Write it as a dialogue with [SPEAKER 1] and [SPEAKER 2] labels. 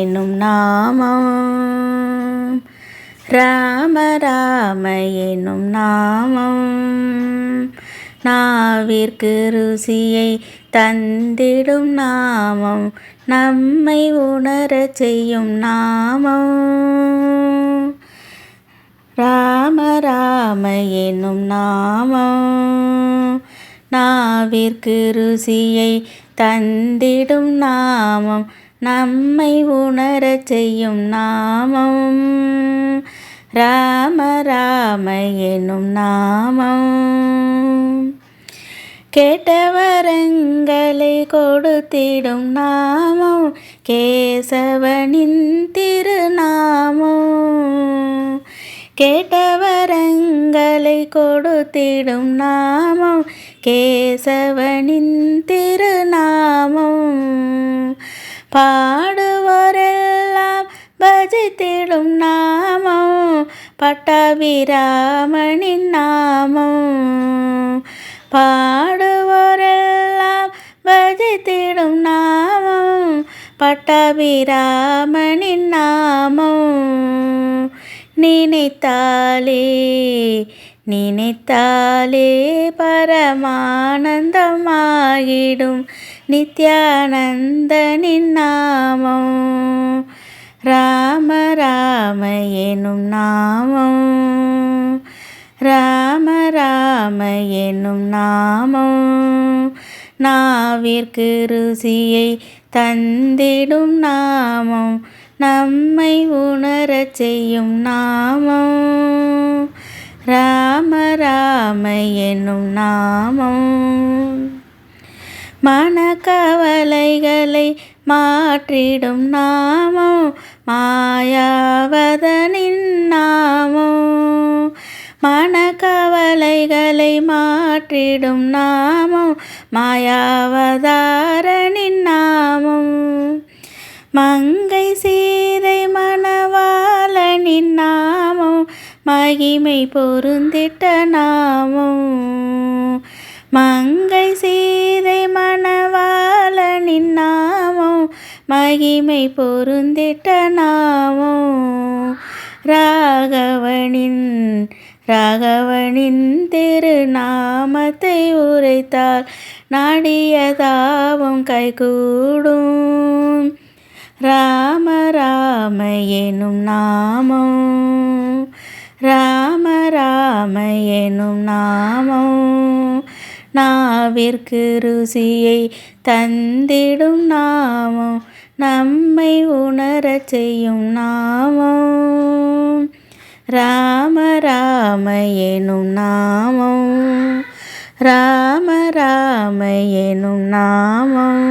[SPEAKER 1] எனும் நாமம். ராம ராம எனும் நாமம். நாவிற்கு ருசியை தந்திடும் நாமம். நம்மை உணரச் செய்யும் நாமம். ராம ராம எனும் நாமம். நாவிற்கு ருசியை தந்திடும் நாமம். நம்மை உணரச் செய்யும் நாமம். ராம ராம எனும் நாமம். கேட்டவரங்களை கொடுத்திடும் நாமம். கேசவனின் திருநாமம். கேட்டவரங்களை கொடுத்திடும் நாமம். கேசவனின் பட்டாபிராமனின் நாமம் பாடுவோரெல்லாம் பஜித்திடும் நாமம் பட்டாபிராமனின் நாமம் நினைத்தாலே நினைத்தாலே பரமானந்தமாகிடும் நித்யானந்தனின் நாமம் ராம ராம எனும் என்னும் நாமம் நாவிற்கு ருசியை தந்திடும் நாமம். நம்மை உணரச் செய்யும் நாமம் ராம ராம என்னும் நாமம். மனக்கவலைகளை மாற்றிடும் நாமம். மாயாவதனின் கலைகளை மாற்றிடும் நாமம் மாயாவதாரனின் நாமம் மங்கை சீதை மணவாளனின் நாமம் மகிமை பொருந்திட்ட நாமம். மங்கை சீதை மணவாளனின் நாமம் மகிமை பொருந்திட்ட நாமம். ராகவனின் ராகவனின் திருநாமத்தை உரைத்தால் நாடியதாவும் கைகூடும். ராம ராம எனும் நாமம். ராம ராம எனும் நாமம். நாவிற்கு ருசியை தந்திடும் நாமம். நம்மை உணரச் செய்யும் நாமம். ராம ராம எனும் நாமம் ராம ராம எனும் நாமம்